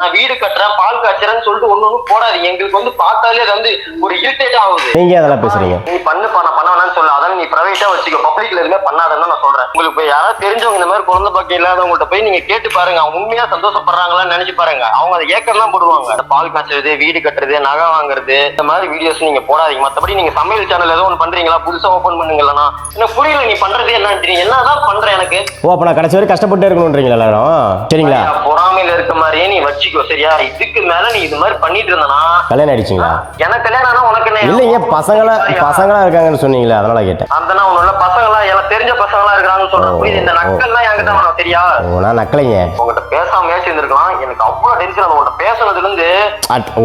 நான் வீடு கட்டுறேன் பால் காய்ச்சறேன்னு சொல்லிட்டு ஒண்ணு ஒண்ணு போடாதீங்க. எங்களுக்கு வந்து பார்த்தாலே அது வந்து ஒரு இரிட்டேட் ஆகுது. நீங்க அதெல்லாம் பேசுறீங்க. நீ பண்ணுப்பா நான் பண்ண வேணாம்னு சொல்ல அதான் நீ பிரைவேட்டா வச்சுக்கோ. பப்ளிக்ல எதுவுமே பண்ணாதன்னு நான் சொல்றேன். உங்களுக்கு போய் யாராவது தெரிஞ்சவங்க இந்த மாதிரி குழந்தை பாக்கியம் இல்லாதவங்கள்ட்ட போய் நீங்க கேட்டு பாருங்க. அவங்க உண்மையா சந்தோஷப்படுறாங்களான்னு நினைச்சு பாருங்க. அவங்க அதை ஏக்கர்லாம் போடுவாங்க. பால் காய்ச்சறது வீடு கட்டுறது நகை வாங்குறது இந்த மாதிரி வீடியோஸ் நீங்க போடாதீங்க. மத்தபடி நீங்க சமையல் சேனல் ஏதோ ஒன்று பண்றீங்களா? புதுசா ஓபன் பண்ணுங்களா எனக்கு புரியல நீ பண்றது என்ன நீ என்னதான் பண்ற எனக்கு? ஓ அப்ப நான் கடைசி வரை கஷ்டப்பட்டு இருக்கணுன்றீங்களா எல்லாரும்? சரிங்களா? பொறாமையில இருக்க மாதிரியே நீ வச்சுக்கோ சரியா? இதுக்கு மேல நீ இது மாதிரி பண்ணிட்டு இருந்தனா கல்யாணம் ஆயிடுச்சிங்களா? எனக்கு கல்யாணம் ஆனா உனக்கு என்ன? இல்லைங்க பசங்களா பசங்களா இருக்காங்கன்னு சொன்னீங்களே அதனால கேட்டேன். அந்த ஒண்ணு இல்ல பசங்களா எனக்கு தெரிஞ்ச பசங்களா இருக்காங்கன்னு சொல்றேன் புரியுது? இந்த நக்கல்லாம் என்கிட்ட வேணாம் சரியா? நான் நக்கலைங்க. உங்ககிட்ட பேசாமையாச்சும் இருந்திருக்கலாம் எனக்கு அவ்வளவு டென்ஷன் உங்கள்கிட்ட பேசுனதுல இருந்து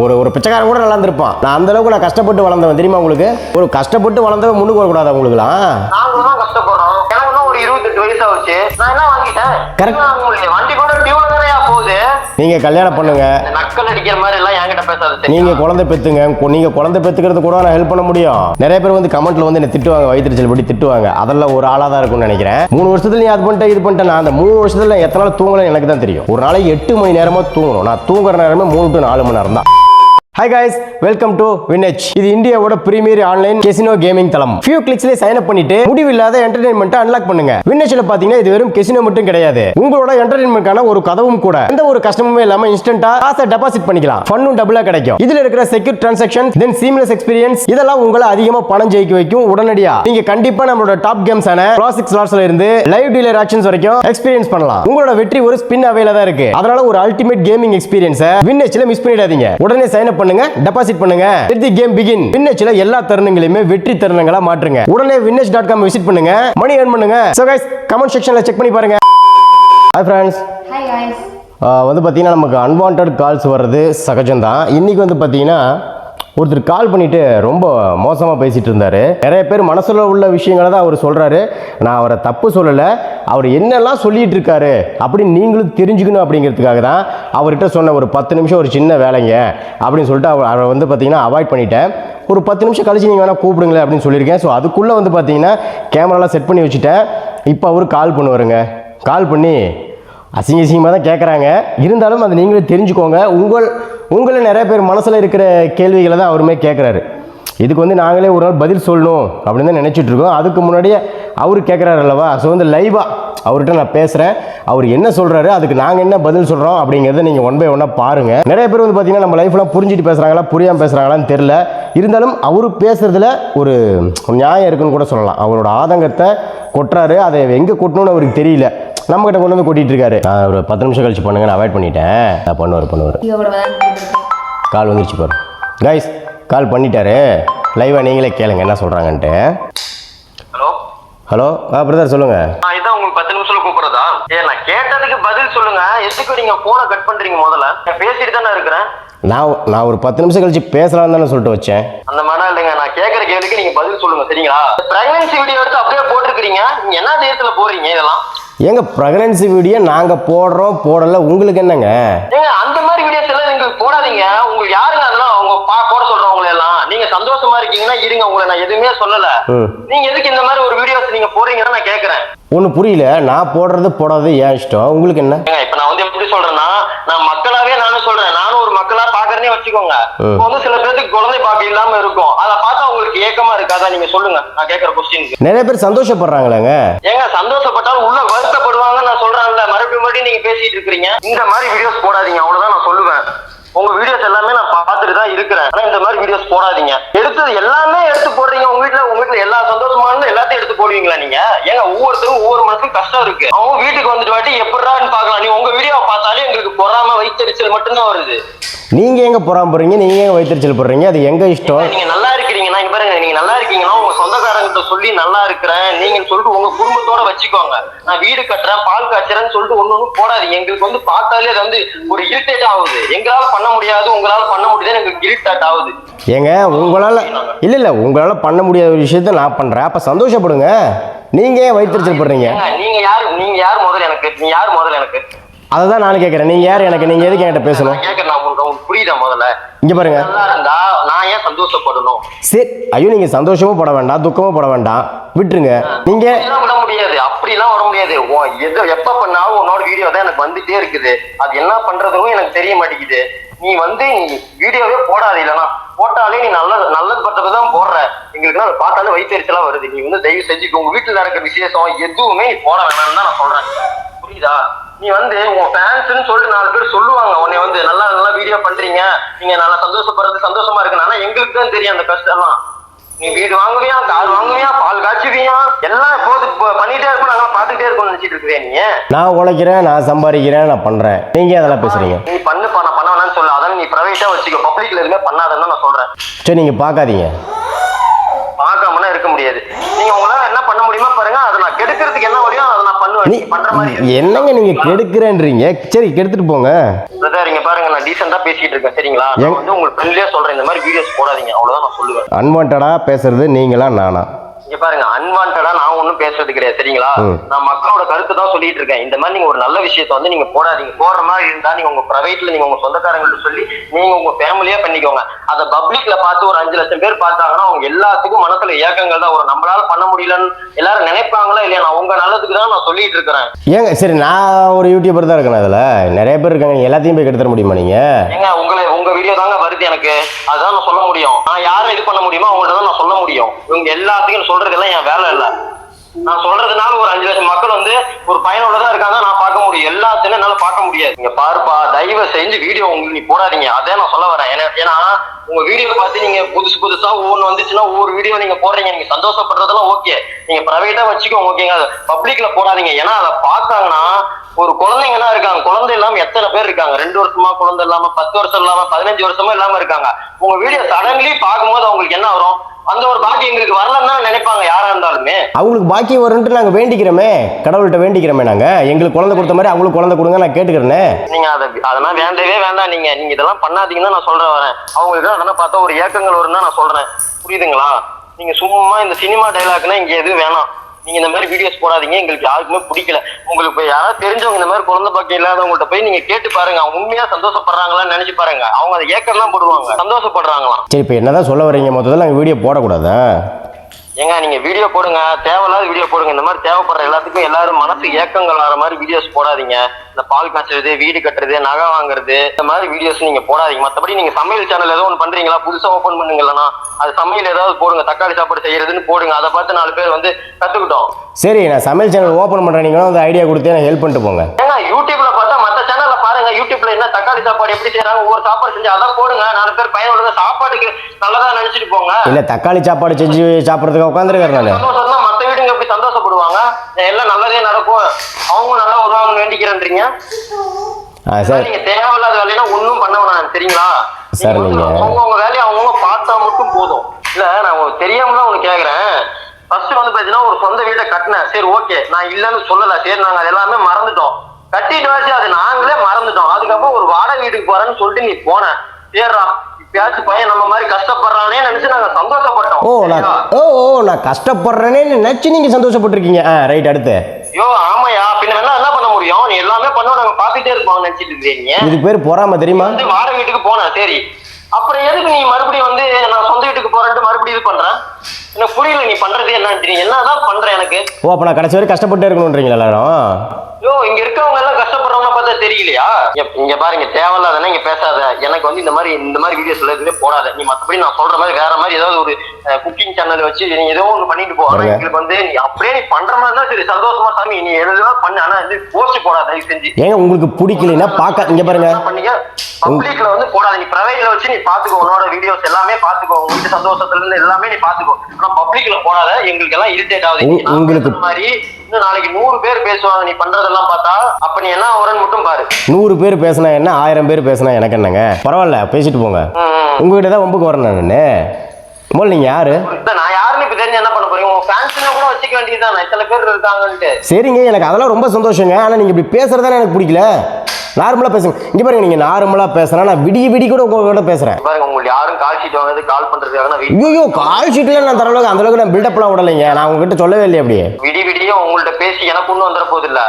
ஒரு ஒரு பிச்சைக்காரன் கூட நல்லா இருந்திருப்பான். நான் அந்த அளவுக்கு நான் கஷ்டப்பட்டு வளர்ந்தவன் தெரியுமா உங்களுக்கு? ஒரு கஷ்டப்பட்டு வளர்ந்தவன் முன்னுக்கு வரக்கூடாது உங்களுக்குலாம்? நாங்களும் தான் கஷ்டப்படுறோம். எனக்கு ஒரு இருபத்தெட்டு வயசு ஆச்சு. நான் என்ன வாங்கிட்டேன்? முடியும்? வண்டி போகுது. நீங்க கல்யாணம் பண்ணுங்க. நக்கல் அடிக்கிற மாதிரி எல்லாம் என்கிட்ட பேசாத? நீங்க குழந்தை பெத்துங்க. நீங்க குழந்தை பெத்துக்கிறது கூட நான் ஹெல்ப் பண்ண முடியும். நிறைய பேர் வந்து கமெண்ட்ல வந்து என்ன திட்டுவாங்க வயிற்றுச்சல் படி திட்டுவாங்க. அதெல்லாம் ஒரு ஆளா தான் இருக்கும்னு நினைக்கிறேன். மூணு வருஷத்துல நீ அது பண்ணிட்ட இது பண்ணிட்ட. நான் அந்த மூணு வருஷத்துல எத்தனை நாள் தூங்கலன்னு எனக்கு தான் தெரியும். ஒரு நாளைக்கு எட்டு மணி நேரமா தூங்கணும். நான் தூங்குற நேரமே மூணு டு நாலு மணி நேரம் தான் ஹை கைஸ் வெல்கம் டு வினேஜ் இது இந்தியாவோட பிரீமியர் ஆன்லைன் கெசினோ கேமிங் தளம். ஃபியூ கிளிக்ஸ்லேயே சைன் அப் பண்ணிட்டு முடிவில்லாத என்டர்டைன்மெண்ட்டை அன்லாக் பண்ணுங்க. வினேஜ்ல பாத்தீங்கன்னா இது வெறும் கெசினோ மட்டும் கிடையாது. உங்களோட என்டர்டைன்மெண்ட்கான ஒரு கதவும் கூட. எந்த ஒரு கஷ்டமுமே இல்லாம இன்ஸ்டன்டா காசை டெபாசிட் பண்ணிக்கலாம். ஃபன்னும் டபுளா கிடைக்கும். இதுல இருக்கிற secure transaction then seamless experience இதெல்லாம் உங்களை அதிகமா பணம் ஜெயிக்க வைக்கும் உடனடியா. நீங்க கண்டிப்பா நம்மளோட டாப் கேம்ஸான கிளாசிக் ஸ்லாட்ஸ்ல இருந்து லைவ் டீலர் ஆக்ஷன்ஸ் வரைக்கும் எக்ஸ்பீரியன்ஸ் பண்ணலாம். உங்களோட வெற்றி ஒரு ஸ்பின் அவையில தான் இருக்கு. அதனால ஒரு அல்டிமேட் கேமிங் எக்ஸ்பீரியன்ஸை வின்னேஜ்ல மிஸ் பண்ணிடாதீங்க. உடனே சைன் அப் பண்ணுங்க டெபாசிட் பண்ணுங்க. தி கேம் பிகின் வின்னேஜ்ல எல்லா தருணங்களையுமே வெற்றி தருணங்களா மாற்றுங்க. உடனே வின்னேஜ் டாட் காம் விசிட் பண்ணுங்க. மணி earn பண்ணுங்க. ஸோ கைஸ் கமெண்ட் செக்ஷன்ல செக் பண்ணி பாருங்க. ஹாய் ஃப்ரெண்ட்ஸ் ஹாய் காய்ஸ் வந்து பார்த்தீங்கன்னா நமக்கு அன்வான்ட் கால்ஸ் வர்றது சகஜம்தான். இன்றைக்கி வந்து பார்த்தீங்கன்னா ஒருத்தர் கால் பண்ணிட்டு ரொம்ப மோசமாக பேசிகிட்டு இருந்தார். நிறைய பேர் மனசில் உள்ள விஷயங்களை தான் அவர் சொல்கிறாரு நான் அவரை தப்பு சொல்லலை. அவர் என்னெல்லாம் சொல்லிகிட்டு இருக்காரு அப்படின்னு நீங்களும் தெரிஞ்சுக்கணும் அப்படிங்கிறதுக்காக தான் அவர்கிட்ட சொன்ன ஒரு பத்து நிமிஷம் ஒரு சின்ன வேலைங்க அப்படின்னு சொல்லிட்டு அவர் அவரை வந்து பார்த்தீங்கன்னா அவாய்ட் பண்ணிட்டேன். ஒரு பத்து நிமிஷம் கழிச்சு நீங்கள் வேணால் கூப்பிடுங்களேன் அப்படின்னு சொல்லியிருக்கேன். ஸோ அதுக்குள்ளே வந்து பார்த்தீங்கன்னா கேமராலாம் செட் பண்ணி வச்சுட்டேன். இப்போ அவர் கால் பண்ணுவாருங்க. கால் பண்ணி அசிங்க அசிங்கமாக தான் கேட்குறாங்க இருந்தாலும் அதை நீங்களே தெரிஞ்சுக்கோங்க. உங்கள் உங்களை நிறைய பேர் மனசில் இருக்கிற கேள்விகளை தான் அவருமே கேட்குறாரு இதுக்கு வந்து நாங்களே ஒரு நாள் பதில் சொல்லணும் அப்படின்னு தான் நினச்சிட்ருக்கோம் அதுக்கு முன்னாடியே அவர் கேட்குறாரு அல்லவா? ஸோ வந்து லைவாக அவர்கிட்ட நான் பேசுகிறேன் அவர் என்ன சொல்கிறாரு அதுக்கு நாங்கள் என்ன பதில் சொல்கிறோம் அப்படிங்கிறத நீங்கள் ஒன் பை ஒன்னாக பாருங்கள் நிறைய பேர் வந்து பார்த்தீங்கன்னா நம்ம லைஃப்லாம் புரிஞ்சுட்டு பேசுகிறாங்களா புரியாமல் பேசுகிறாங்களான்னு தெரில இருந்தாலும் அவர் பேசுகிறதுல ஒரு நியாயம் இருக்குன்னு கூட சொல்லலாம். அவரோட ஆதங்கத்தை கொட்டுறாரு. அதை எங்கே கொட்டணும்னு அவருக்கு தெரியல. நம்ம கிட்ட கொண்டு வந்து கொட்டிட்டு இருக்காரு நான் ஒரு பத்து நிமிஷம் கழிச்சு பண்ணுங்க நான் அவாய்ட் பண்ணிட்டேன். நான் பண்ணுவார் பண்ணுவார் கால் வந்துருச்சு பாரு. கைஸ் கால் பண்ணிட்டாரு. லைவாக நீங்களே கேளுங்க என்ன சொல்கிறாங்கன்ட்டு ஹலோ? ஹலோ ஆ பிரதர் சொல்லுங்கள் ஆ இதான் உங்களுக்கு பத்து நிமிஷத்துல கூப்பிடுறதா? ஏ நான் கேட்டதுக்கு பதில் சொல்லுங்க. எதுக்கு நீங்க போனை கட் பண்றீங்க முதல்ல? நான் பேசிட்டு தானே இருக்கிறேன். நான் நான் ஒரு பத்து நிமிஷம் கழிச்சு பேசலாம்னு தானே சொல்லிட்டு வச்சேன். அந்த மாதிரி இல்லைங்க நான் கேட்கற கேள்விக்கு நீங்க பதில் சொல்லுங்க சரிங்களா? பிரெக்னன்சி வீடியோ எடுத்து அப்படியே போட்டிருக்கீங்க நீங்க என்ன தேசத்துல போறீங்க இதெல்லாம்? எங்க ப்ரெக்னன்சி வீடியோ நாங்கள் போடுறோம் போடலை உங்களுக்கு என்னங்க? ஏங்க அந்த மாதிரி வீடியோஸ் எல்லாம் நீங்க போடாதீங்க. உங்களுக்கு யாருங்க அதெல்லாம் அவங்க பா போட சொல்றவங்க எல்லாம்? நீங்க சந்தோஷமா இருக்கீங்கன்னா இருங்க உங்களை நான் எதுவுமே சொல்லல. நீங்க எதுக்கு இந்த மாதிரி ஒரு வீடியோஸ் நீங்க போறீங்கன்னு நான் கேக்குறேன். ஒன்றும் புரியல நான் போடுறது போடாதது ஏன் இஷ்டம்? உங்களுக்கு என்ன? ஏங்க, இப்ப நான் வந்து எப்படி சொல்றேன்னா நான் மக்களாவே நானும் சொல்றேன். நானும் ஒரு மக்களா பாக்குறேனே வச்சுக்கோங்க. இப்போ வந்து சில பேருக்கு குழந்தை பாக்கு இல்லாம இருக்கும். அதை பார்த்தா உங்களுக்கு ஏக்கமா இருக்காதா நீங்க சொல்லுங்க. நான் கேக்குற கொஸ்டினுக்கு நிறைய பேர் சந்தோஷப்படுறாங்களேங்க. ஏங்க சந்தோஷப்பட்டாலும் உள்ள வருத்தப்படுவாங்கன்னு நான் சொல்றேன்ல. மறுபடியும் மறுபடியும் நீங்க பேசிட்டு இருக்கிறீங்க. இந்த மாதிரி வீடியோஸ் போடாதீங்க. அவ்வளவுதான் நான் சொல்லுவேன். உங்க வீடியோஸ் எல்லாமே நான் பார்த்துட்டு தான் இருக்கிறேன். ஆனா இந்த மாதிரி வீடியோஸ் போடாதீங்க. எடுத்தது எல்லாமே எடுத்து போடுறீங்க. உங்க வீட்டுல உங்க வீட்டுல எல்லா சந்தோஷமான எல்லாத்தையும் எடுத்து போடுவீங்களா நீங்க? ஏங்க ஒவ்வொருத்தரும் ஒவ்வொரு மனசுக்கும் கஷ்டம் இருக்கு. அவங்க வீட்டுக்கு வந்துட்டு வாட்டி எப்படிறான்னு பார்க்கலாம். நீ உங்க வீடியோவை பார்த்தாலே எங்களுக்கு பொறாம வைத்தறிச்சல் மட்டும்தான் வருது. நீங்கள் எங்கே போறாம போகிறீங்க நீங்கள் எங்கே வைத்தறிச்சல் போடுறீங்க? அது எங்கள் இஷ்டம்? நீங்க நல்லா இருக்கிறீங்கன்னா இங்க பாருங்க நீங்க நல்லா இருக்கீங்கன்னா உங்க சொந்தக்காரங்கிட்ட சொல்லி நல்லா இருக்கிறேன். நீங்க சொல்லிட்டு உங்க குடும்பத்தோட வச்சுக்கோங்க. நான் வீடு கட்டுறேன் பால் காய்ச்சறேன்னு சொல்லிட்டு ஒண்ணு ஒண்ணு போடாதீங்க. எங்களுக்கு வந்து பார்த்தாலே அது வந்து ஒரு இரிட்டேட் ஆகுது. எங்களால பண்ண முடியாது உங்களால பண்ண முடியாது எங்களுக்கு இரிட்டேட் ஆகுது. ஏங்க உங்களால் இல்லை இல்லை உங்களால் பண்ண முடியாத ஒரு விஷயத்த நான் பண்ணுறேன் அப்போ சந்தோஷப்படுங்க. நீங்கள் ஏன் வைத்தறிச்சல் போடுறீங்க? நீங்க யாரு நீங்க யார் முதல்ல எனக்கு? நீங்க யார் முதல்ல எனக்கு? அதை தான் நான் கேட்குறேன் நீங்கள் யார் எனக்கு? நீங்கள் எதுக்கு என்கிட்ட பேசணும்? கேட்கறேன் உங்களுக்கு உங்களுக்கு புரியுதா முதல்ல? இங்கே பாருங்க. இருந்தா நான் ஏன் சந்தோஷப்படணும்? சரி ஐயோ நீங்கள் சந்தோஷமும் பட வேண்டாம் துக்கமும் பட வேண்டாம். விட்டுருங்க. நீங்கள் விட முடியாது. அப்படிலாம் வர முடியாது. எது எப்ப பண்ணாலும் உன்னோட வீடியோ தான் எனக்கு வந்துட்டே இருக்குது. அது என்ன பண்றதுன்னு எனக்கு தெரிய மாட்டேங்குது. நீ வந்து நீ வீடியோவே போடாது இல்லனா போட்டாலே நீ நல்லது நல்லது பட்டது தான் போடுற. எங்களுக்கு அதை பார்த்தாலே வயிற்றுச்சலா வருது. நீ வந்து தயவு செஞ்சு உங்க வீட்டுல நடக்கிற விசேஷம் எதுவுமே நீ போட வேணாம்னு தான் நான் சொல்றேன். புரியுதா? நீ வந்து உன் ஃபேன்ஸ்னு சொல்லிட்டு நாலு பேர் சொல்லுவாங்க உன்னை வந்து நல்லா நல்லா வீடியோ பண்றீங்க. நீங்க நல்லா சந்தோஷப்படுறது சந்தோஷமா இருக்கு ஆனா எங்களுக்கு தான் தெரியும் அந்த கஷ்டம்லாம் நீ வீடு வாங்குவியா கார் வாங்குவியா பால் காய்ச்சுவியா? எல்லாம் போது பண்ணிட்டே இருப்போம் நாங்க பார்த்துட்டே இருக்கோம் நினைச்சிட்டு இருக்கிறியா நீ. நான் உழைக்கிறேன் நான் சம்பாதிக்கிறேன் நான் பண்ணுறேன் நீங்கள் அதெல்லாம் பேசுகிறீங்க நீ பண்ணு பண்ண பண்ண. நீ பிரைவேட்டா வச்சுக்கோ. பப்ளிக்ல எதுவுமே பண்ணாதன்னு நான் சொல்றேன். சரி நீங்கள் பார்க்காதீங்க. பார்க்காமனா இருக்க முடியாது. நீங்க உங்களால என்ன பண்ண முடியுமா பாருங்க அதை நான் கெடுக்கிறதுக்கு என்ன வழியோ அதை நான் பண்ணுவேன். பண்ற மாதிரி. என்னங்க நீங்கள் கெடுக்கிறேன்றீங்க? சரி கெடுத்துட்டு போங்க. பிரதர் இங்க பாருங்க நான் டீசெண்டா பேசிட்டு இருக்கேன் சரிங்களா? நான் வந்து உங்களுக்கு ஃப்ரெண்ட்லியா சொல்றேன் இந்த மாதிரி வீடியோஸ் போடாதீங்க. அவ்வளவுதான் நான் சொல்லுவேன். அன்வான்டாக பேசுறது நீங்களா நானா? இங்க பாருங்க அன்வான்டா நான் ஒண்ணும் பேசுறது கிடையாது சரிங்களா. நான் மக்களோட கருத்து தான் சொல்லிட்டு இருக்கேன். இந்த மாதிரி நீங்க ஒரு நல்ல விஷயத்த வந்து நீங்க போடாதீங்க. போடுற மாதிரி இருந்தா நீங்க உங்க பிரைவேட்ல நீங்க உங்க சொந்தக்காரங்கள்ட்ட சொல்லி நீங்க உங்க ஃபேமிலியா பண்ணிக்கோங்க. அத பப்ளிக்ல பார்த்து ஒரு அஞ்சு லட்சம் பேர் பார்த்தாங்கன்னா அவங்க எல்லாத்துக்கும் மனசுல ஏக்கங்கள் தான் ஒரு நம்மளால பண்ண முடியலன்னு எல்லாரும் நினைப்பாங்களா இல்லையா? நான் உங்க நல்லதுக்கு தான் நான் சொல்லிட்டு இருக்கிறேன். ஏங்க சரி நான் ஒரு யூடியூபர் தான் இருக்கேன் அதில். நிறைய பேர் இருக்காங்க. நீங்க எல்லாத்தையும் போய் கெடுத்துட முடியுமா நீங்கள் ஏங்க உங்களை உங்க வீடியோ தாங்க வருது எனக்கு. அதுதான் நான் சொல்ல முடியும். நான் யாரை இது பண்ண முடியுமோ? அவங்கள்ட்ட தான் நான் சொல்ல முடியும். இவங்க எல்லாத்துக்கும் சொல்றதெல்லாம் என் வேலை இல்ல. நான் சொல்றதுனால ஒரு அஞ்சு லட்சம் மக்கள் வந்து ஒரு பயனுள்ளதா இருக்காங்க நான் பார்க்க முடியும். எல்லாத்தையும் என்னால பார்க்க முடியாது. நீங்க பாருப்பா தயவு செஞ்சு வீடியோ உங்களுக்கு நீ போடாதீங்க. அதே நான் சொல்ல வரேன். ஏன்னா- ஏன்னா உங்க வீடியோ பார்த்து நீங்க புதுசு புதுசா ஒவ்வொன்று வந்துச்சுன்னா ஒவ்வொரு வீடியோ நீங்க போடுறீங்க. நீங்க சந்தோஷப்படுறதெல்லாம் ஓகே. நீங்க பிரைவேட்டா வச்சுக்கோங்க ஓகேங்க அது பப்ளிக்ல போடாதீங்க. ஏன்னா அதை பார்த்தாங்கன்னா ஒரு குழந்தைங்கன்னா இருக்காங்க. குழந்தை இல்லாம எத்தனை பேர் இருக்காங்க? ரெண்டு வருஷமா குழந்தை இல்லாம பத்து வருஷம் இல்லாம பதினஞ்சு வருஷமா இல்லாம இருக்காங்க. உங்க வீடியோ சடன்லி பார்க்கும்போது அவங்களுக்கு என்ன வரும்? அந்த ஒரு பாக்கி எங்களுக்கு வரலன்னு நினைப்பாங்க யாரா இருந்தாலுமே. அவங்களுக்கு பாக்கி வரும்ன்ட்டு நாங்கள் வேண்டிக்கிறோமே. கடவுள்கிட்ட வேண்டிக்கிறோமே நாங்கள் எங்களுக்கு குழந்தை கொடுத்த மாதிரி அவங்களுக்கு குழந்தை கொடுங்க நான் கேட்டுக்கிறேனே. நீங்க அதை அதெல்லாம் வேண்டவே வேண்டாம். நீங்க நீங்க இதெல்லாம் பண்ணாதீங்கன்னு நான் சொல்றேன் வரேன். அவங்களுக்கு அதெல்லாம் பார்த்தா ஒரு ஏக்கங்கள் வரும்னு நான் சொல்றேன். புரியுதுங்களா? நீங்க சும்மா இந்த சினிமா டைலாக்னா இங்க எதுவும் வேணாம். நீங்க இந்த மாதிரி வீடியோஸ் போடாதீங்க. எங்களுக்கு யாருக்குமே பிடிக்கல. உங்களுக்கு யாராவது தெரிஞ்சவங்க இந்த மாதிரி குழந்தை பாக்கி இல்லாதவங்கள்ட்ட போய் நீங்க கேட்டு பாருங்க. அவங்க உண்மையா சந்தோஷப்படுறாங்களான்னு நினைச்சு பாருங்க. அவங்க அதை ஏக்கம் தான் போடுவாங்க. சந்தோஷப்படுறாங்களாம். சரி இப்போ என்னதான் சொல்ல வரீங்க மொத்தத்தில் நாங்கள் வீடியோ போடக்கூடாதா? ஏங்க நீங்க வீடியோ போடுங்க. தேவையில்லாத வீடியோ போடுங்க. இந்த மாதிரி தேவைப்படுற எல்லாத்துக்கும் எல்லாரும் மனசு ஏக்கங்கள் ஆகிற மாதிரி வீடியோஸ் போடாதீங்க. இந்த பால் காய்ச்சறது வீடு கட்டுறது நகை வாங்குறது இந்த மாதிரி வீடியோஸ் நீங்க போடாதீங்க. மத்தபடி நீங்க சமையல் சேனல் ஏதோ ஒன்று பண்றீங்களா? புதுசா ஓபன் பண்ணுங்களா அது சமையல் ஏதாவது போடுங்க. தக்காளி சாப்பாடு செய்யறதுன்னு போடுங்க. அதை பார்த்து நாலு பேர் வந்து கத்துக்கிட்டோம். சரி நான் சமையல் சேனல் ஓப்பன் பண்ணுறேன் நீங்களும் ஐடியா கொடுத்து எனக்கு ஹெல்ப் பண்ணிட்டு போங்க. ஏங்க யூடியூப்ல பார்த்தா பாருங்க யூடியூப்ல என்ன தக்காளி சாப்பாடு எப்படி செய்யறாங்க ஒவ்வொரு சாப்பாடு செஞ்சு அதான் போடுங்க. நாலு பேர் பயனுள்ள சாப்பாட்டுக்கு நல்லதா நினைச்சிட்டு போங்க இல்லை தக்காளி சாப்பாடு செஞ்சு சாப்பிட்றதுக்கு உட்காந்துருக்கேன் நான் மத்த வீடுங்க எப்படி சந்தோஷப்படுவாங்க. எல்லாம் நல்லதே நடக்கும். அவங்க நல்லா வருவாங்கன்னு வேண்டிக்கிறேன்றீங்க. சார். நீங்க தேவையில்லாத வேலைனா ஒண்ணும் பண்ண வேணாம் சரிங்களா சார், நீங்க நீங்க- அவங்க அவங்க வேலையை அவங்க பார்த்தா மட்டும் போதும். இல்ல நான் தெரியாம தான் உனக்கு கேக்குறேன். ஃபர்ஸ்ட் வந்து பாத்தீங்கன்னா ஒரு சொந்த வீட்டை கட்டினேன். சரி ஓகே நான் இல்லைன்னு சொல்லல. சரி நாங்க அது எல்லாமே மறந்துட்டோம். கட்டிட்டு வச்சு அது நாங்களே மறந்துட்டோம். அதுக்கப்புறம் ஒரு வாடகை வீட்டுக்கு போறேன்னு சொல்லிட்டு நீ போன. சரிடா இப்பயாச்சும் பையன் நம்ம மாதிரி கஷ்டப்படுறானே நினைச்சு நாங்க சந்தோஷப்பட்டோம். ஓ நான்? ஓ ஓ நான் கஷ்டப்படுறேனே நினச்சி நீங்கள் சந்தோஷப்பட்டிருக்கீங்க. ஆ ரைட் அடுத்து. ஐயோ ஆமாயா. பின்ன வேணா என்ன பண்ண முடியும்? நீ எல்லாமே பண்ண நாங்க பாத்துட்டே இருப்போம் நினைச்சிட்டு இருக்கீங்க இதுக்கு பேர் பொறாம தெரியுமா? வந்து வாடகை வீட்டுக்கு போனேன் சரி. அப்புறம் எதுக்கு நீ மறுபடியும் வந்து நான் சொந்த வீட்டுக்கு போறேன்ட்டு மறுபடியும் இது பண்ற? எனக்கு புரியல நீ பண்றது என்னன்னு என்னதான் பண்ற எனக்கு? ஓ அப்போ நான் கடைசி வரை கஷ்டப்பட்டே இருக்கணுன்றீங்களா எல்லாரும்? ஐயோ இங்க இருக்கவங்க எல்லாம் கஷ்டப்படுறவங்க பார்த்தா தெரியலையா? இங்க- பாருங்க தேவையில்லாதனா இங்க பேசாத. எனக்கு வந்து இந்த மாதிரி இந்த மாதிரி வீடியோஸ்ல எதுவுமே போடாத. நீ மத்தபடி நான் சொல்ற மாதிரி வேற மாதிரி ஏதாவது ஒரு குக்கிங் சேனல் வச்சு நீ ஏதோ ஒண்ணு பண்ணிட்டு போ. ஆனா. எங்களுக்கு வந்து நீ அப்படியே நீ பண்ற மாதிரி தான் சரி. சந்தோஷமா சாமி நீ எழுதுனா பண்ணு. ஆனா வந்து போஸ்ட் போடாத தயவு செஞ்சு. ஏங்க உங்களுக்கு பிடிக்கலைன்னா பார்க்க இங்கே பாருங்க. பண்ணீங்க? பப்ளிக்ல வந்து போடாத. நீ பிரைவேட்ல வச்சு நீ பாத்துக்கோ உன்னோட வீடியோஸ் எல்லாமே பாத்துக்கோ உங்க வீட்டு சந்தோஷத்துல இருந்து எல்லாமே நீ பாத்துக்கோ ஆனா பப்ளிக்ல போடாத எங்களுக்கு எல்லாம் இரிட்டேட் ஆகுது நான் உங்களுக்கு- மாதிரி இன்னும் நாளைக்கு நூறு பேர் பேசுவாங்க. நீ பண்றதெல்லாம் பார்த்தா அப்ப நீ என்ன வரன்னு மட்டும் பாரு. நூறு பேர் பேசினா என்ன? ஆயிரம் பேர் பேசினா எனக்கு என்னங்க? பரவாயில்ல பேசிட்டு போங்க. உங்ககிட்ட தான் வம்புக்கு வரேன் நான். முதல்ல நீங்கள் யாரு? நான் யாருன்னு இப்ப தெரிஞ்சு என்ன பண்ண போறீங்க? உங்க ஃபேன்ஸ் கூட வச்சுக்க வேண்டியதுதான். இத்தனை பேர் இருக்காங்கன்ட்டு. சரிங்க எனக்கு அதெல்லாம் ரொம்ப சந்தோஷங்க. ஆனால் நீங்கள் இப்படி பேசுறதானே எனக்கு பிடிக்கல. நார்மலாக பேசுங்க. இங்கே பாருங்க நீங்கள் நார்மலாக பேசுனா நான் விடிய விடி கூட உங்ககிட்ட பேசுகிறேன் பாருங்க உங்களுக்கு யாரும் கால் ஷீட் வாங்குறது கால் பண்றதுக்காக நான் வெயிட் ஐயோ கால் ஷீட்டில் நான் தர அளவுக்கு அந்த அளவுக்கு நான் பில்டப்லாம் விடலைங்க. நான் உங்ககிட்ட சொல்லவே இல்லையே அப்படியே. விடி விடிய உங்கள்ட்ட பேசி எனக்கு ஒண்ணும் வந்துட போகுது இல்ல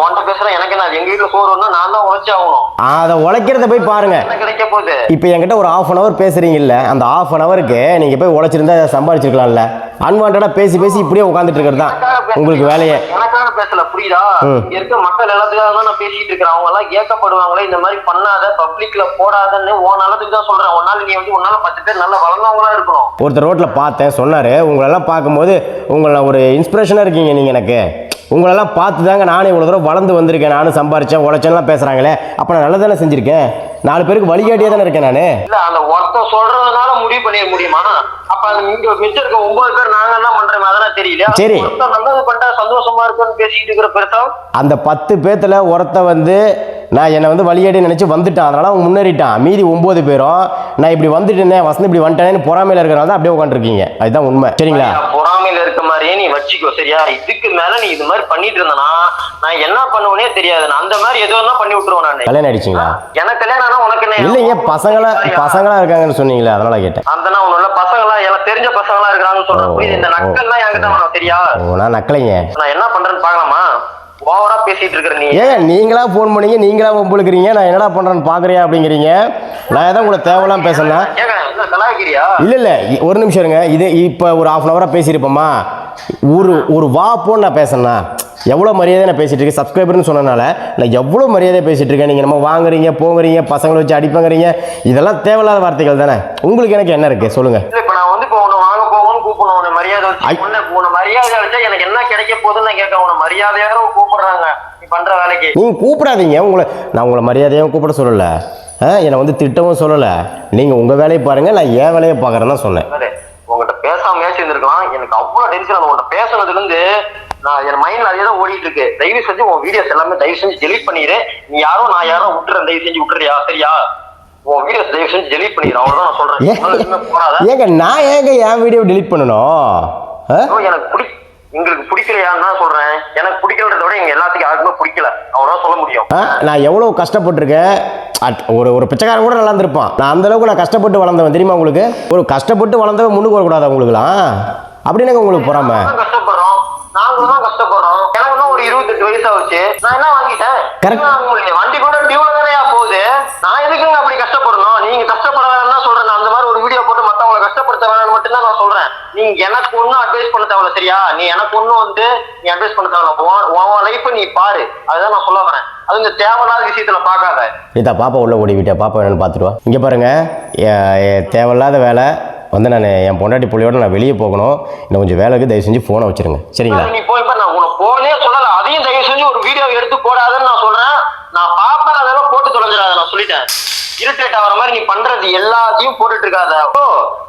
உன்கிட்ட பேசுற எனக்கு என்ன எங்க வீட்டுல சோறு ஒண்ணு நான் தான் உழைச்சி ஆகணும். அதை உழைக்கிறத போய் பாருங்க. கிடைக்க போகுது? இப்போ என்கிட்ட ஒரு ஆஃப் அன் ஹவர் பேசுறீங்கல்ல அந்த ஆஃப் அன் ஹவருக்கு நீங்க போய் உழைச்சிருந்தா சம்பாதிச்சிருக்கலாம்ல. அன்வான்டா பேசி பேசி இப்படியே உட்காந்துட்டு இருக்கிறது தான். உங்களுக்கு வேலையே. எனக்காக பேசல புரியுதா. இங்க இருக்க மக்கள் எல்லாத்துக்காக தான் நான் பேசிட்டு இருக்கிறேன். அவங்க எல்லாம் கேட்கப்படுவாங்களே இந்த மாதிரி பண்ணாத பப்ளிக்ல போடாதன்னு உன் நல்லதுக்கு தான் சொல்றேன். உன்னால நீ வந்து உன்னால பத்து பேர் நல்ல வளர்ந்தவங்களா இருக்கணும். ஒருத்தர் ரோட்டில் பார்த்தேன் சொன்னார். உங்களெல்லாம் பார்க்கும்போது உங்களை ஒரு இன்ஸ்பிரேஷனாக இருக்கீங்க நீங்கள் எனக்கு. உங்களெல்லாம் பார்த்து தாங்க நானும் இவ்வளோ தூரம் வளர்ந்து வந்திருக்கேன். நானும் சம்பாரிச்சேன் உழைச்சேன்லாம் பேசுகிறாங்களே அப்போ நான் நல்லதானே செஞ்சுருக்கேன்? நாலு பேருக்கு வழிகாட்டியே தானே இருக்கேன் நான்? இல்ல அந்த ஒருத்தன் சொல்றதுனால முடிவு பண்ணிட முடியுமா? அப்ப அந்த இங்க மிச்சம் இருக்க ஒன்பது பேர் நாங்க என்ன பண்றோம் அதெல்லாம் தெரியல. சரி. நல்லது பண்ணிட்டா சந்தோஷமா இருக்குன்னு பேசிட்டு இருக்கிற பெருசா அந்த பத்து பேத்துல ஒருத்த வந்து நான் என்னை வந்து வழியாடி நினச்சி வந்துட்டான். அதனால அவன் முன்னேறிட்டான். மீதி ஒம்பது பேரும் நான் இப்படி வந்துட்டேனே வசந்த் இப்படி வந்துட்டேன்னு பொறாமையில் இருக்கிறனால தான் அப்படியே உட்காந்துருக்கீங்க அதுதான் உண்மை. சரிங்களா? பொறாமையில இருக்க மாதிரியே நீ வச்சுக்கோ சரியா? இதுக்கு மேல நீ இது மாதிரி பண்ணிட்டு இருந்தனா நான் என்ன பண்ணுவேனே தெரியாது. நான் அந்த மாதிரி எதுவும் தான் பண்ணி விட்டுருவேன் நான். கல்யாணம் ஆயிடுச்சிங்களா? எனக்கு கல்யாணம் ஆனா உனக்கு இல்லைங்க பசங்களா பசங்களா இருக்காங்கன்னு சொன்னீங்களே அதனால கேட்டேன். அந்த ஒண்ணு இல்ல பசங்களா எனக்கு தெரிஞ்ச பசங்களா இருக்காங்கன்னு சொல்றேன். புரியுது? இந்த. நக்கல்லாம் என்கிட்ட வேணாம் சரியா? நான் நக்கலைங்க. நான் என்ன பண்றேன்னு பாக்கலாமா ஓவரா பேசிட்டு இருக்கிற நீ. ஏன் நீங்களா ஃபோன் பண்ணீங்க நீங்களா ஒம்பளுக்குறீங்க நான் என்னடா பண்ணுறேன்னு பார்க்குறியா அப்படிங்கிறீங்க? நான் எதாவது உங்களை தேவையில்லாம் பேசுனேன் இல்லை இல்லை ஒரு நிமிஷம் இருங்க. இது இப்போ ஒரு ஆஃப் அன் ஹவராக பேசியிருப்போமா? ஒரு ஒரு வா போன்னு நான் பேசினேன்னா எவ்வளோ மரியாதை நான் பேசிட்டு இருக்கேன்? சப்ஸ்கிரைபர்னு சொன்னனால நான் எவ்வளோ மரியாதை பேசிட்டு இருக்கேன்? நீங்கள் நம்ம வாங்குறீங்க போங்குறீங்க பசங்களை வச்சு அடிப்பாங்கிறீங்க. இதெல்லாம் தேவையில்லாத வார்த்தைகள் தானே? உங்களுக்கு எனக்கு என்ன இருக்குது சொல்லுங்கள் இல்ல இப்ப நான் வந்து இப்போ உன்னை வாங்க போகணும்னு கூப்பிடணும் உன்னை மரியாதை வச்சு உன்னை உன்னை மரியாதை வச்சா எனக்கு என்ன கிடைக்க போகுதுன்னு நான் கேட்க உன்னை மரியாதையாக கூப்பிடுறாங்க. நீ பண்ற வேலைக்கு. நீங்கள் கூப்பிடாதீங்க. உங்களை நான் உங்களை மரியாதையாகவும் கூப்பிட சொல்லலை. என்னை வந்து திட்டவும் சொல்லலை. நீங்கள் உங்கள் வேலையை பாருங்கள் நான் என் வேலையை பார்க்குறேன்னு தான் சொன்னேன். பாரு, உங்ககிட்ட பேசாமையாச்சும் இருந்திருக்கலாம் எனக்கு அவ்வளவு டென்ஷன் அந்த உன்கிட்ட பேசுனதுல இருந்து நான் என் மைண்ட்ல அதே தான் ஓடிட்டு இருக்கு தயவு செஞ்சு உன் வீடியோஸ் எல்லாமே தயவு செஞ்சு delete பண்ணிடு நீ யாரோ நான் யாரோ விட்டுறேன். தயவு செஞ்சு விட்டுறியா? சரியா? ஏங்க நான் ஏங்க என் வீடியோ delete பண்ணணும்? எனக்கு எங்களுக்கு பிடிக்கலையான்னு தான் சொல்றேன். எனக்கு பிடிக்கலன்றத விட எங்க எல்லாத்துக்கும் யாருக்குமே பிடிக்கல. அவ்வளவுதான் சொல்ல முடியும். நான் எவ்வளோ கஷ்டப்பட்டிருக்கேன்? ஒரு ஒரு பிச்சைக்காரன் கூட நல்லா இருந்திருப்பான் நான் அந்த அளவுக்கு நான் கஷ்டப்பட்டு வளர்ந்தவன் தெரியுமா உங்களுக்கு? ஒரு கஷ்டப்பட்டு வளர்ந்தவன் முன்னுக்கு வரக்கூடாது உங்களுக்குலாம் அப்படின்னங்க உங்களுக்கு பொறாம? கஷ்டப்படுறோம். நாங்களும் தான் கஷ்டப்படுறோம். எனக்கு ஒரு இருபத்தெட்டு வயசு ஆச்சு நான் என்ன வாங்கிட்டேன்? வண்டி கூட டியூல போகுது நான் எதுக்குங்க அப்படி கஷ்டப்படணும்? நீங்க கஷ்டப்பட வேணாம்னு சொல்றேன். நான் அந்த மாதிரி ஒரு வீடியோ போட்டு மத்தவங்களை கஷ்டப்படுத்த வேணாம்னு மட்டும்தான் நான் சொல்றேன். நீங்க எனக்கு ஒண்ணும் அட்வைஸ் பண்ண தேவையில்ல சரியா? நீ எனக்கு ஒண்ணும் வந்து நீ அட்வைஸ் பண்ண தேவையில்ல. உன் லைஃப் நீ பாரு. அதுதான் நான் சொல்ல வரேன். அது இந்த தேவையில்லாத விஷயத்துல பார்க்காத. இதா பாப்பா உள்ள ஓடி விட்டா பாப்பா என்னன்னு பார்த்துட்டு வா. இங்கே பாருங்க. தேவையில்லாத வேலை. வந்து நான் என் பொண்டாட்டி புள்ளியோட நான் வெளியே போகணும். இன்னும் கொஞ்சம் வேலைக்கு தயவு செஞ்சு ஃபோனை வச்சிருங்க. சரிங்களா? நீ போய் நான் உனக்கு போனே சொல்லல. அதையும் தயவு செஞ்சு ஒரு வீடியோ எடுத்து போடாதன்னு நான் சொல்றேன். நான் பாப்பேன் அதெல்லாம் போட்டு தொலைஞ்சிடாத நான் சொல்லிட்டேன். இரிட்டேட் ஆகிற மாதிரி நீ பண்றது எல்லாத்தையும் போட்டுட்டு இருக்காத ஓ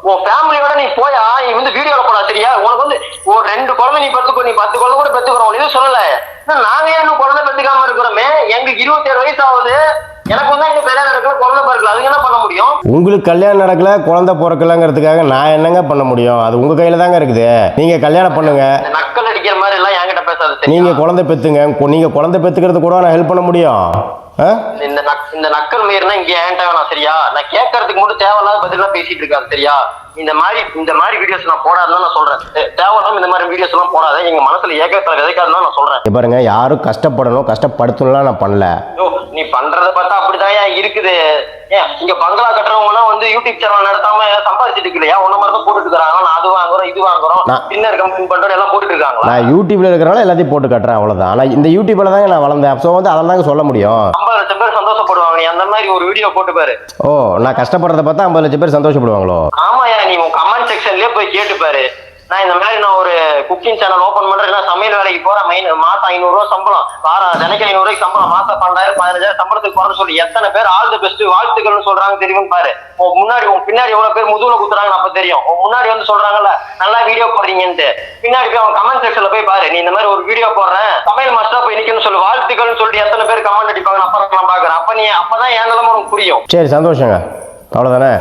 உன் ஃபேமிலியோட நீ போயா? நீ வந்து வீடியோல போடா சரியா? உனக்கு வந்து ஒரு ரெண்டு குழந்தை நீ பெத்துக்கோ நீ பத்து குழந்தை கூட பெத்துக்கிறோம் உனக்கு எதுவும் சொல்லல. நாங்க ஏன் குழந்தை பெத்துக்காம இருக்கிறோமே? எங்களுக்கு இருபத்தேழு வயசு ஆகுது. எனக்கு வந்து இன்னும் கல்யாணம் நடக்கல குழந்தை பிறக்கல. அதுக்கு என்ன பண்ண முடியும்? உங்களுக்கு கல்யாணம் நடக்கல குழந்தை பிறக்கலங்கிறதுக்காக நான் என்னங்க பண்ண முடியும்? அது உங்கள் கையில் தாங்க இருக்குது. நீங்கள் கல்யாணம் பண்ணுங்க. நக்கல் அடிக்கிற மாதிரி பேசாத சரியா? நீங்கள் குழந்தை பெற்றுங்க நீங்கள் குழந்தை பெற்றுக்கிறது கூட நான் ஹெல்ப் பண்ண முடியும். இந்த நக் இந்த நக்கல் மீறினா இங்க ஏன்ட்ட வேணாம் சரியா? நான் கேட்கறதுக்கு மட்டும் தேவையில்லாத பதிலா பேசிட்டு இருக்காது சரியா? இந்த மாதிரி இந்த மாதிரி வீடியோஸ் நான் போடாதுன்னு நான் சொல்றேன். தேவையில்லாம இந்த மாதிரி வீடியோஸ் எல்லாம் போடாத. எங்க மனசுல ஏக்கத்துல விதைக்காதுன்னு நான் சொல்றேன். பாருங்க யாரும் கஷ்டப்படணும் கஷ்டப்படுத்தணும்லாம் நான் பண்ணல. நீ பண்றத பார்த்தா அப்படிதான் ஏன் இருக்குது? ஏன் இங்க பங்களா கட்டுறவங்க வந்து யூடியூப் சேனல் நடத்தாம சம்பாதிச்சிட்டு இருக்கலையா ஒன்ன மாதிரி தான் போட்டுட்டு இருக்காங்க நான் அது வாங்குறோம் இது வாங்குறோம். நான்- பின்னர் கம்பெனி பண்றோம் எல்லாம் போட்டுட்டு இருக்காங்களா? நான் யூடியூப்ல இருக்கிறனால எல்லாத்தையும் போட்டு கட்டுறேன் அவ்வளோதான் ஆனால் இந்த யூடியூப்ல தாங்க நான் வளர்ந்தேன். ஸோ வந்து அதெல்லாம் சொல்ல முடியும். ஐம்பது லட்சம் நீ அந்த மாதிரி ஒரு வீடியோ போட்டு பாரு. ஓ நான் கஷ்டப்படுறத பார்த்தா ஐம்பது லட்சம் பேர் சந்தோஷப்படுவாங்களோ? ஆமாயா நீ உன் கமெண்ட் செக்ஷன்லயே போய் கேட்டு பாரு. நான் இந்த மாதிரி நான் ஒரு குக்கிங் சேனல் ஓபன் பண்றேன் நான் சமையல் வேலைக்கு போறேன் மாசம் ஐநூறு ரூபா சம்பளம். வாரம் தினைக்கு ஐநூறு ரூபாய்க்கு சம்பளம். மாசம் பன்னெண்டாயிரம் பதினஞ்சாயிரம் சம்பளத்துக்கு போறேன்னு சொல்லி எத்தனை பேர் ஆல் தி பெஸ்ட் வாழ்த்துக்கள்னு சொல்றாங்க தெரியும் பாரு. உன் முன்னாடி உன் பின்னாடி எவ்வளவு பேர் முதுகுல குத்துறாங்கன்னு அப்ப தெரியும். உன் முன்னாடி வந்து சொல்றாங்கல்ல நல்லா வீடியோ போடுறீங்கன்ட்டு. பின்னாடி போய் அவன் கமெண்ட் செக்ஷன்ல போய் பாரு. நீ இந்த மாதிரி ஒரு வீடியோ போடுறேன். சமையல் மாஸ்டரா போய் நிக்கணும்னு சொல்லி. வாழ்த்துக்கள்னு சொல்லிட்டு எத்தனை பேர் கமெண்ட் அடிப்பாங்க அப்புறம் நான் பாக்குறேன் அப்ப நீ அப்பதான் என் நிலைமை உனக்கு புரியும். சரி சந்தோஷங்க. அவ்வளோதானே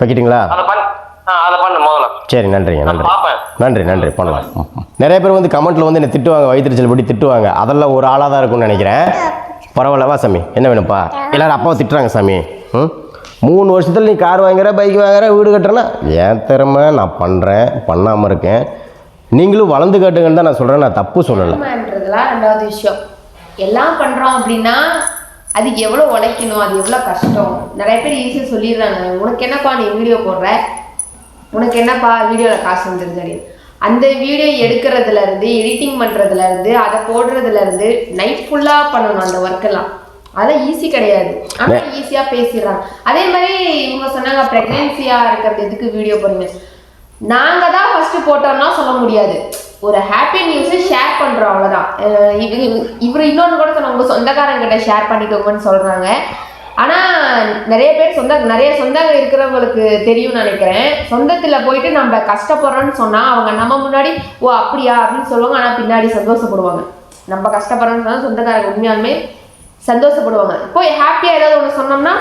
வைக்கிட்டீங்களா? முதல்ல சரி நன்றிங்க நான் நன்றி நன்றி நன்றி பண்ணலாம். நிறைய பேர் வந்து கமெண்ட்ல வந்து என்னை திட்டுவாங்க வயிற்றுச்சல் படி திட்டுவாங்க. அதெல்லாம் ஒரு ஆளாக தான் இருக்கும்னு நினைக்கிறேன். பரவாயில்ல வா சாமி? என்ன வேணும்ப்பா? எல்லாரும் அப்பாவை திட்டுறாங்க சாமி. ம்? மூணு வருஷத்தில் நீ கார் வாங்குற பைக் வாங்குற வீடு கட்டுறேன்னா என் திறமை நான் பண்ணுறேன் பண்ணாமல் இருக்கேன். நீங்களும் வளர்ந்து காட்டுங்கன்னு தான் நான் சொல்கிறேன் நான் தப்பு சொல்லலை. ரெண்டாவது விஷயம். எல்லாம் பண்ணுறோம் அப்படின்னா அதுக்கு எவ்வளோ உழைக்கணும் அது எவ்வளோ கஷ்டம். நிறைய பேர் ஈஸியாக சொல்லிடுறாங்க. உனக்கு என்னப்பா நீ வீடியோ போடுற? உனக்கு என்னப்பா வீடியோவில் காசு அப்படின்னு. அந்த வீடியோ எடுக்கிறதுல இருந்து எடிட்டிங் பண்றதுல இருந்து அதை போடுறதுல இருந்து நைட் ஃபுல்லா பண்ணணும் அந்த ஒர்க் எல்லாம். அதெல்லாம் ஈஸி கிடையாது. ஆனா ஈஸியா பேசிடுறாங்க அதே மாதிரி இவங்க சொன்னாங்க பிரெக்னன்சியா இருக்கிறது எதுக்கு வீடியோ போடுங்க நாங்க தான் ஃபர்ஸ்ட் போட்டோம்னா சொல்ல முடியாது. ஒரு ஹாப்பி நியூஸை ஷேர் இவ- இவ- இவர் இன்னொன்று கூட சொன்னாங்க உங்க சொந்தக்காரங்கிட்ட ஷேர் பண்ணிக்கோங்கன்னு சொல்றாங்க. ஆனால் நிறைய பேர் சொந்த நிறைய சொந்தங்கள் இருக்கிறவங்களுக்கு தெரியும்னு நினைக்கிறேன். சொந்தத்தில் போயிட்டு நம்ம கஷ்டப்படுறோன்னு சொன்னால் அவங்க நம்ம முன்னாடி ஓ அப்படியா? அப்படின்னு சொல்லுவாங்க. ஆனால் பின்னாடி சந்தோஷப்படுவாங்க. நம்ம கஷ்டப்படுறோன்னு சொன்னால் சொந்தக்காரங்க உண்மையாலுமே சந்தோஷப்படுவாங்க. போய் ஹாப்பியாக ஏதாவது ஒன்று சொன்னோம்னா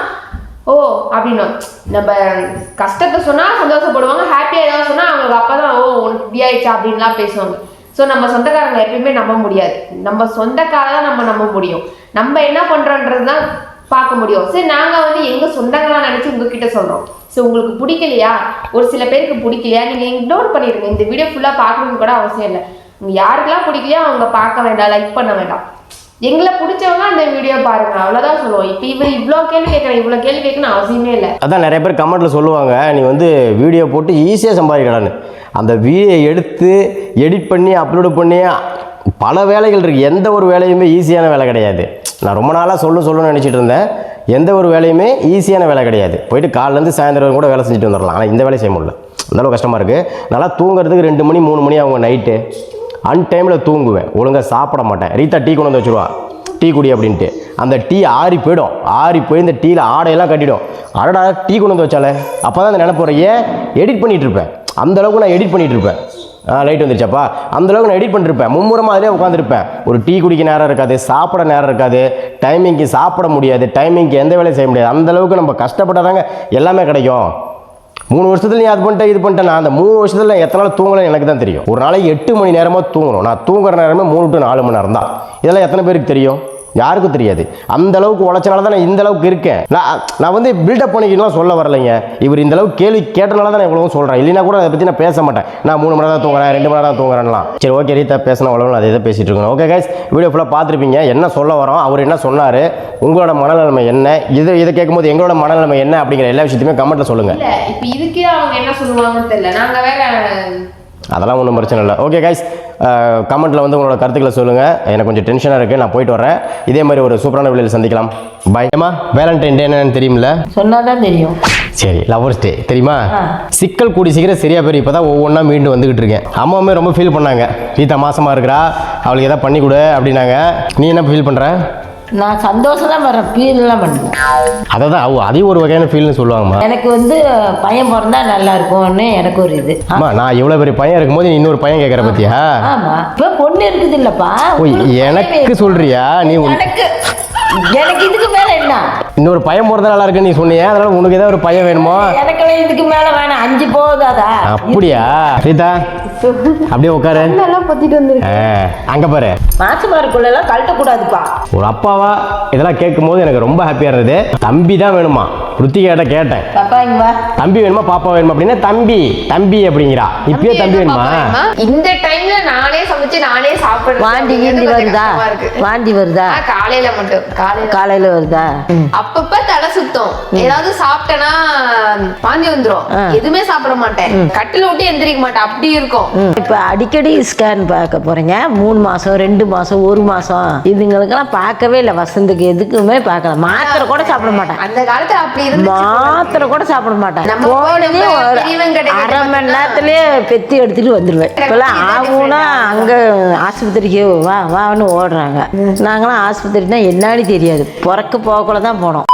ஓ அப்படின்னு நம்ம கஷ்டத்தை சொன்னால் சந்தோஷப்படுவாங்க. ஹாப்பியாக ஏதாவது சொன்னால் அவங்களுக்கு அப்பதான் ஓ உனக்கு இப்படி ஆயிடுச்சா? அப்படின்லாம் பேசுவாங்க. ஸோ நம்ம சொந்தக்காரங்களை எப்பயுமே நம்ப முடியாது. நம்ம சொந்தக்காரதான் நம்ம நம்ப முடியும். நம்ம என்ன பண்ணுறோன்றது தான் பார்க்க முடியும். சரி நாங்கள் வந்து எங்கள் சொந்தங்களாக நினச்சி உங்ககிட்ட சொல்கிறோம் ஸோ உங்களுக்கு பிடிக்கலையா? ஒரு சில பேருக்கு பிடிக்கலையா? நீங்கள் இக்னோர் பண்ணிடுங்க இந்த வீடியோ ஃபுல்லாக பார்க்கணும்னு கூட அவசியம் இல்லை. உங்க யாருக்கெல்லாம் பிடிக்கலையோ அவங்க பார்க்க வேண்டாம் லைக் பண்ண வேண்டாம். எங்களை பிடிச்சவங்க அந்த வீடியோ பாருங்க. அவ்வளோதான் சொல்லுவோம். இப்போ இவர் இவ்வளோ கேள்வி கேட்குறேன் இவ்வளோ கேள்வி கேட்கணும் அவசியமே இல்லை. அதான் நிறைய பேர் கமெண்ட்ல சொல்லுவாங்க நீ வந்து வீடியோ போட்டு ஈஸியாக சம்பாதிக்கலான்னு அந்த வீடியோ எடுத்து எடிட் பண்ணி அப்லோடு பண்ணி பல வேலைகள் இருக்குது எந்த ஒரு வேலையுமே ஈஸியான வேலை கிடையாது. நான் ரொம்ப நாளாக சொல்ல சொல்லணும்னு நினச்சிட்டு இருந்தேன். எந்த ஒரு வேலையுமே ஈஸியான வேலை கிடையாது. போயிட்டு காலிலேருந்து சாயந்தரம் கூட வேலை செஞ்சுட்டு வந்துடலாம் ஆனால் இந்த வேலை செய்ய முடியல. அந்தளவு கஷ்டமாக இருக்குது நல்லா தூங்குறதுக்கு ரெண்டு மணி மூணு மணி ஆகும் நைட்டு அன் டைமில் தூங்குவேன். ஒழுங்காக சாப்பிட மாட்டேன். ரீத்தா டீ கொண்டு வந்து வச்சுருவா. டீ குடி அப்படின்ட்டு. அந்த டீ ஆறி போயிடும். ஆறி போய் இந்த டீயில் ஆடையெல்லாம் கட்டிடும். அடடா டீ கொண்டு வந்து வச்சாலே அப்போ தான் அந்த நினைப்பு ஏன்? எடிட் பண்ணிகிட்ருப்பேன் அந்தளவுக்கு நான் எடிட் பண்ணிகிட்ருப்பேன் லைட் வந்துருச்சாப்பா? அந்த அளவுக்கு நான் எடிட் பண்ணிருப்பேன். மும்முரமாக அதிலே உட்காந்துருப்பேன் ஒரு டீ குடிக்க நேரம் இருக்காது சாப்பிட நேரம் இருக்காது டைமிங்க்கு சாப்பிட முடியாது டைமிங்க்கு எந்த வேலையும் செய்ய முடியாது. அந்தளவுக்கு நம்ம கஷ்டப்பட்டாதாங்க எல்லாமே கிடைக்கும். மூணு வருஷத்துல நீ அது பண்ணிட்டேன் இது பண்ணிட்டேன் நான் அந்த மூணு வருஷத்தில் எத்தனை நாள் தூங்கலன்னு எனக்கு தான் தெரியும். ஒரு நாளைக்கு எட்டு மணி நேரமாக தூங்கணும். நான் தூங்குற நேரமே மூணு டு நாலு மணி நேரம் தான் இதெல்லாம் எத்தனை பேருக்கு தெரியும்? யாருக்கும் தெரியாது? அந்த அளவுக்கு உழைச்சனால தான் நான் இந்த அளவுக்கு இருக்கேன். நான் நான் வந்து பில்டப் பண்ணிக்கலாம் சொல்ல வரலைங்க. இவர் இந்த அளவுக்கு கேள்வி கேட்டனால தான் நான் இவ்வளவு சொல்கிறேன் இல்லைனா கூட அதை பற்றி நான் பேச மாட்டேன். நான் மூணு மணி நேரம் தான் தூங்குறேன் ரெண்டு மணி நேரம் தான் தூங்குறேன்லாம். சரி ஓகே ரீதா பேசின அவ்வளோ அதை இதை பேசிட்டு இருக்கணும் ஓகே கைஸ் வீடியோ ஃபுல்லாக பார்த்துருப்பீங்க. என்ன சொல்ல வரோம் அவர் என்ன சொன்னார் உங்களோட மனநிலைமை என்ன இது இதை கேட்கும்போது எங்களோட மனநிலைமை என்ன அப்படிங்கிற எல்லா விஷயத்தையுமே கமெண்ட்டில் சொல்லுங்கள் இப்போ இதுக்கே அவங்க என்ன சொல்லுவாங்கன்னு தெரியல. நாங்கள் வேற அதெல்லாம் ஒன்றும் பிரச்சனை இல்லை. ஓகே கைஸ் கமெண்ட்டில் வந்து உங்களோட கருத்துக்களை சொல்லுங்கள் எனக்கு கொஞ்சம் டென்ஷனாக இருக்குது நான் போயிட்டு வரேன் இதே மாதிரி ஒரு சூப்பரான வீடியோவில் சந்திக்கலாம். பாய் ஏமா வேலண்டைன் டே என்னன்னு தெரியுமில்ல சொன்னாதான் தெரியும். சரி லவர்ஸ் டே தெரியுமா? சிக்கல் கூடி சீக்கிரம் சரியா பேர் இப்போ தான் ஒவ்வொன்றா மீண்டு வந்துகிட்டு இருக்கேன். அம்மாவுமே ரொம்ப ஃபீல் பண்ணாங்க. ரீதா மாசமாக இருக்கிறா. அவளுக்கு எதாவது பண்ணி கொடு அப்படின்னாங்க. நீ என்ன ஃபீல் பண்ணுற நான் சந்தோஷம் தான் வர்றேன் ஃபீல்லாம் பண்ணுவேன். அதை தான் அவ அதையும் ஒரு வகையான ஃபீல்னு சொல்லுவாங்கம்மா. எனக்கு வந்து பையன் பிறந்தா நல்லா இருக்கும்னு எனக்கு ஒரு இது. அம்மா நான் இவ்வளோ பெரிய பையன் இருக்கும்போது நீ இன்னொரு பையன் கேட்குற பத்தியா? ஆமா இப்ப பொண்ணு இருக்குது இல்லப்பா எனக்கு சொல்றியா? நீ உன்- எனக்கு எனக்கு இதுக்கு மேல என்ன? இன்னொரு பையன் போகிறது நல்லா இருக்குன்னு நீ சொன்னியே. அதனால உனக்கு ஏதாவது ஒரு பையன் வேணுமோ? எனக்கெல்லாம் இதுக்கு மேல வேணாம். அஞ்சு போதாதா அப்படியா? ரீதா அப்படியே உட்காரு. எல்லாம் பொத்திட்டு வந்து ஆ, அங்க பாரு. மாசமாருக்குள்ள எல்லாம் கழட்டக்கூடாதுப்பா. ஒரு அப்பாவா இதெல்லாம் கேட்கும்போது எனக்கு ரொம்ப ஹாப்பியா இருந்தது. தம்பி தான் வேணுமா? ருத்திகிட்ட கேட்டேன். தம்பி வேணுமா பாப்பா வேணுமா அப்படின்னா தம்பி தம்பி அப்படிங்கிறா. இப்பயே தம்பி வேணுமா இந்த டைம்ல நானே சமைச்சு நானே சாப்பிடுறது வாந்தி கீந்தி வருதா. வாந்தி வருதா? காலையில மட்டும் காலையில. காலையில வருதா? அப்பப்ப தலை சுத்தம். ஏதாவது சாப்பிட்டேன்னா வாந்தி வந்துரும். எதுவுமே சாப்பிட மாட்டேன். கட்டில விட்டு எந்திரிக்க மாட்டேன். அப்படி இருக்கும். இப்ப அடிக்கடி ஸ்கேன் பார்க்க போறீங்க. மூணு மாசம் ரெண்டு மாசம் ஒரு மாசம். இதுங்களுக்கெல்லாம் பார்க்கவே இல்லை. வசந்துக்கு எதுக்குமே பார்க்கல. மாத்திரை கூட சாப்பிட மாட்டேன். அந்த காலத்துல அப்படி மாத்திரை கூட சாப்பிட மாட்டேன். போனதே ஒரு அரை மணி நேரத்திலேயே பெத்தி எடுத்துட்டு வந்துடுவேன் இப்பெல்லாம் ஆகும்னா அங்க ஆஸ்பத்திரிக்கு வா வான்னு ஓடுறாங்க. நாங்களாம் ஆஸ்பத்திரினா என்னன்னு தெரியாது. பிறக்க போகக்குள்ள தான் போனோம்.